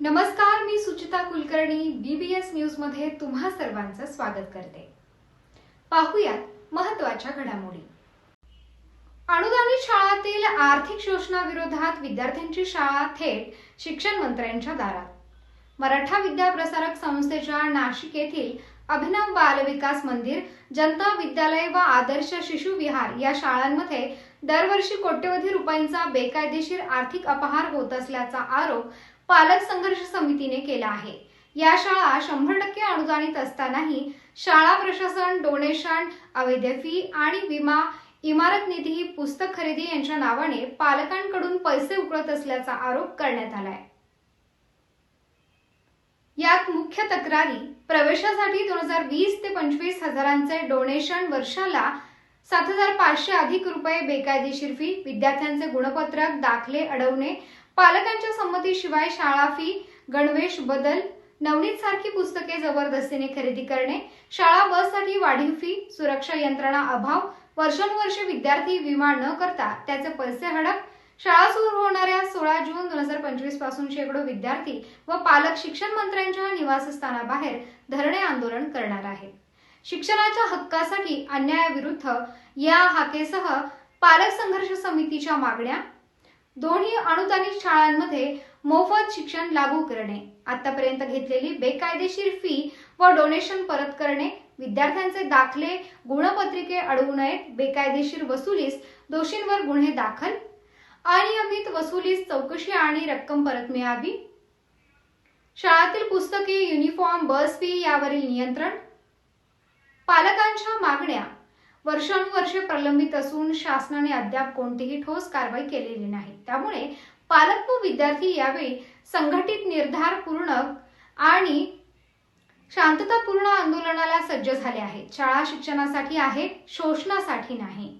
नमस्कार मी सुचिता कुलकर्णी बीबीएस न्यूजमध्ये तुम्हा सर्वांचं स्वागत करते. पाहुयात महत्त्वाच्या घडामोडी. अनुदानित शाळातील आर्थिक शोषणाविरोधात विद्यार्थ्यांची शाळा थेट शिक्षण मंत्र्यांच्या दारात. मराठा विद्या प्रसारक संस्थेच्या नाशिक येथील अभिनव बालविकास मंदिर जनता विद्यालय व आदर्श शिशु विहार या शाळांमध्ये दरवर्षी कोट्यवधी रुपयांचा बेकायदेशीर आर्थिक अपहार होत असल्याचा आरोप पालक संघर्ष समितीने केला आहे. या शाळा शंभर टक्के अनुदानित असतानाही शाळा प्रशासन डोनेशन अवैध फी आणि विमा इमारत निधी पुस्तक खरेदी यांच्या नावाने पालकांकडून पैसे उकळत असल्याचा आरोप करण्यात आलाय. यात मुख्य तक्रारी प्रवेशासाठी दोन हजार वीस ते पंचवीस हजारांचे डोनेशन वर्षाला सात हजार पाचशे अधिक रुपये बेकायदेशीर फी विद्यार्थ्यांचे गुणपत्रक दाखले अडवणे पालकांच्या संमतीशिवाय शाळा फी गणवेश बदल नवनीत सारखी पुस्तके जबरदस्तीने खरेदी करणे शाळा बससाठी वाढीव फी सुरक्षा यंत्रणा अभाव वर्षानुवर्षे विद्यार्थी विमा न करता त्याचे पैसे हडप शाळा सुरू होणाऱ्या सोळा जून दोन हजार पंचवीसपासून शेकडो विद्यार्थी व पालक शिक्षण मंत्र्यांच्या निवासस्थानाबाहेर धरणे आंदोलन करणार आहेत. शिक्षणाच्या हक्कासाठी अन्यायाविरुद्ध या हाकेसह पालक संघर्ष समितीच्या मागण्या दोन्ही अनुदानित शाळांमध्ये मोफत शिक्षण लागू करणे आतापर्यंत घेतलेली बेकायदेशीर फी व डोनेशन परत करणे विद्यार्थ्यांचे दाखले गुणपत्रिके अडवू नयेत बेकायदेशीर वसुलीस दोषींवर गुन्हे दाखल अनियमित वसुलीस चौकशी आणि रक्कम परत मिळावी शाळातील पुस्तके युनिफॉर्म बस फी यावरील नियंत्रण पालकांच्या मागण्या वर्षानुवर्षे प्रलंबित असून शासनाने अद्याप कोणतीही ठोस कारवाई केलेली नाही. त्यामुळे पालक व विद्यार्थी यावेळी संघटित निर्धार पूर्ण आणि शांततापूर्ण आंदोलनाला सज्ज झाले आहेत. शाळा शिक्षणासाठी आहेत शोषणासाठी नाही.